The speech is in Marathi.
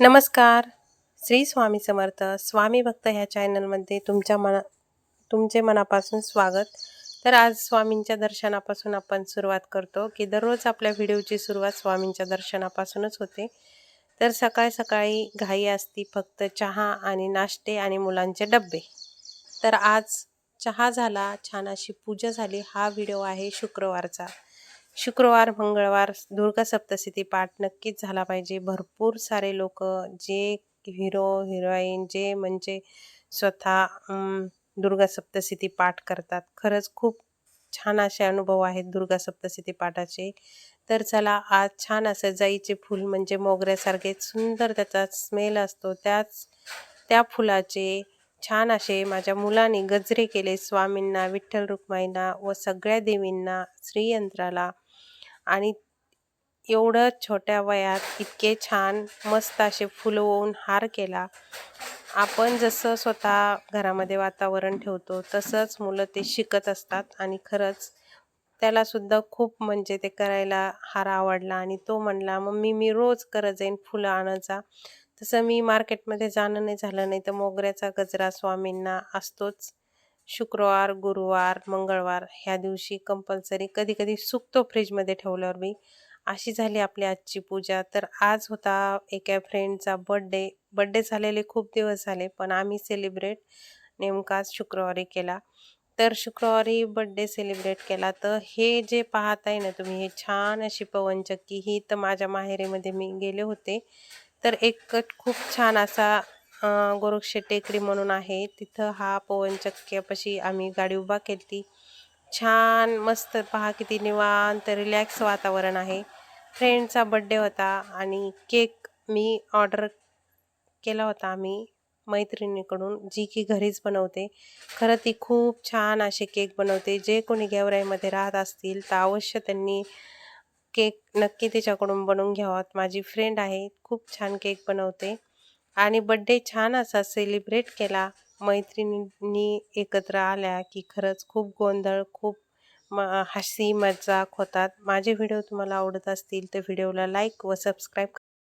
नमस्कार. श्री स्वामी समर्थ स्वामी भक्त ह्या चॅनलमध्ये तुमच्या मना तुमचे मनापासून स्वागत. तर आज स्वामींच्या दर्शनापासून आपण सुरुवात करतो की दररोज आपल्या व्हिडिओची सुरुवात स्वामींच्या दर्शनापासूनच होते. तर सकाळी सकाळी घाई असती फक्त चहा आणि नाश्ते आणि मुलांचे डब्बे तर आज चहा झाला छान अशी पूजा झाली. हा व्हिडिओ आहे शुक्रवारचा. शुक्रवार मंगळवार दुर्गा सप्तशती पाठ नक्कीच झाला पाहिजे. भरपूर सारे लोक जे हिरो हिरोईन जे म्हणजे स्वतः दुर्गा सप्तशती पाठ करतात. खरंच खूप छान असे अनुभव आहेत दुर्गा सप्तशती पाठाचे. तर चला आज छान असं जाईचे फूल म्हणजे मोगऱ्यासारखे सुंदर त्याचा स्मेल असतो. त्याच त्या फुलाचे छान असे माझ्या मुलाने गजरे केले स्वामींना विठ्ठल रुक्माईंना व सगळ्या देवींना श्रीयंत्राला आणि एवढं छोट्या वयात इतके छान मस्त असे फुलवून हार केला. आपण जसं स्वतः घरामध्ये वातावरण ठेवतो तसंच मुलं ते शिकत असतात आणि खरंच त्यालासुद्धा खूप म्हणजे ते करायला हार आवडला आणि तो म्हणला मम्मी मी रोज करत जाईन फुलं आणायचा. तसं मी मार्केटमध्ये जाणं नाही झालं नाही तर मोगऱ्याचा गजरा स्वामींना असतोच. शुक्रवार गुरुवार मंगळवार ह्या दिवशी कंपल्सरी कधी कधी सुकतो फ्रीजमध्ये ठेवल्यावर मी. अशी झाली आपली आजची पूजा. तर आज होता एका फ्रेंडचा बड्डे बड्डे झालेले खूप दिवस झाले पण आम्ही सेलिब्रेट नेमकाच शुक्रवारी केला. तर शुक्रवारी बड्डे सेलिब्रेट केला. तर हे जे पाहत आहे ना तुम्ही हे छान अशी पवनचक्की ही तर माझ्या माहेरीमध्ये मी गेले होते. तर एक खूप छान असा गोरक्षे टेकडी म्हणून आहे. तिथं हा पवनचक्क्यापाशी आम्ही गाडी उभा केली छान मस्त पहा किती निवांत रिलॅक्स वातावरण आहे. फ्रेंडचा बड्डे होता आणि केक मी ऑर्डर केला होता आम्ही मैत्रिणीकडून जी की घरीच बनवते. खरं ती खूप छान असे केक बनवते. जे कोणी गेवराईमध्ये राहत असतील तर अवश्य त्यांनी केक नक्की तिच्याकडून बनवून घ्यावात. माझी फ्रेंड आहे खूप छान केक बनवते. आणि बड्डे छान असा सेलिब्रेट केला. मैत्रिणींनी एकत्र आल्या की खरंच खूप गोंधळ खूप म हसी मजाक होतात. माझे व्हिडिओ तुम्हाला आवडत असतील तर व्हिडिओला लाईक व सबस्क्राईब